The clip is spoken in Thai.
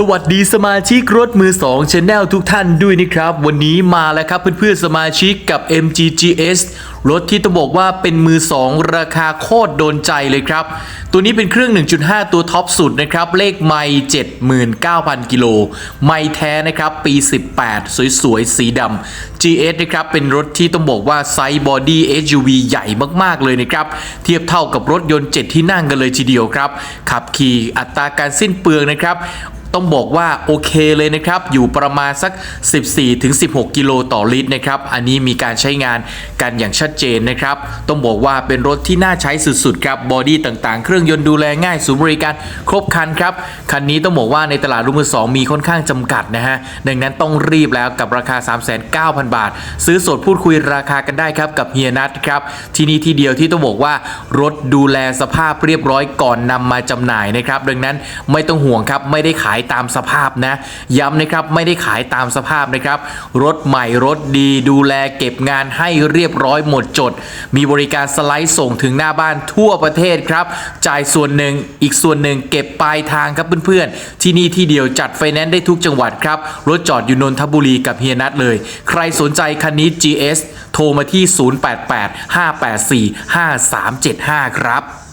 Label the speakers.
Speaker 1: สวัสดีสมาชิกรถมือ2 Channel ทุกท่านด้วยนะครับ วันนี้มาแล้วครับเพื่อนๆสมาชิกกับ MGGS รถที่ต้องบอกว่าเป็นมือ 2 ราคาโคตรโดนใจเลยครับ ตัวนี้เป็นเครื่อง 1.5 ตัวท็อปสุดนะครับ เลขไม่79,000 กิโล ไม่แท้นะครับ ปี 18 สวยๆ สีดำ GS นะครับ เป็นรถที่ต้องบอกว่าไซส์บอดี้ SUV ใหญ่มากๆเลยนะครับ เทียบเท่ากับรถยนต์ 7 ที่นั่งกันเลยทีเดียวครับ ขับขี่อัตราการสิ้นเปลืองนะครับ ต้องบอกว่าโอเคเลยนะครับ อยู่ประมาณสัก 14-16 กิโลต่อลิตรนะครับ อันนี้มีการใช้งานกันอย่างชัดเจนนะครับ ต้องบอกว่าเป็นรถที่น่าใช้สุดๆครับบอดี้ต่างๆ เครื่องยนต์ดูแลง่ายศูนย์บริการครบคันครับ คันนี้ต้องบอกว่าในตลาดรุ่มือสองมีค่อนข้างจำกัดนะฮะ ดังนั้นต้องรีบแล้วกับราคา 39,000 บาท ซื้อสดพูดคุยราคากันได้ครับกับเฮียนัทครับที่นี่ที่เดียวที่ต้องบอกว่ารถดูแลสภาพเรียบร้อยก่อนนำมาจำหน่ายนะครับดังนั้นไม่ต้องห่วงครับไม่ได้ขายตามสภาพนะ ย้ำนะครับไม่ได้ขายตามสภาพนะครับ รถใหม่รถดีดูแลเก็บงานให้เรียบร้อยหมดจด มีบริการสไลด์ส่งถึงหน้าบ้านทั่วประเทศครับ จ่ายส่วนหนึ่งอีกส่วนหนึ่งเก็บปลายทางครับเพื่อนๆ ที่นี่ที่เดียวจัดไฟแนนซ์ได้ทุกจังหวัดครับ รถจอดอยู่นนทบุรีกับเฮียนัทเลย ใครสนใจคันนี้ GS โทรมาที่ 088 584 5375 ครับ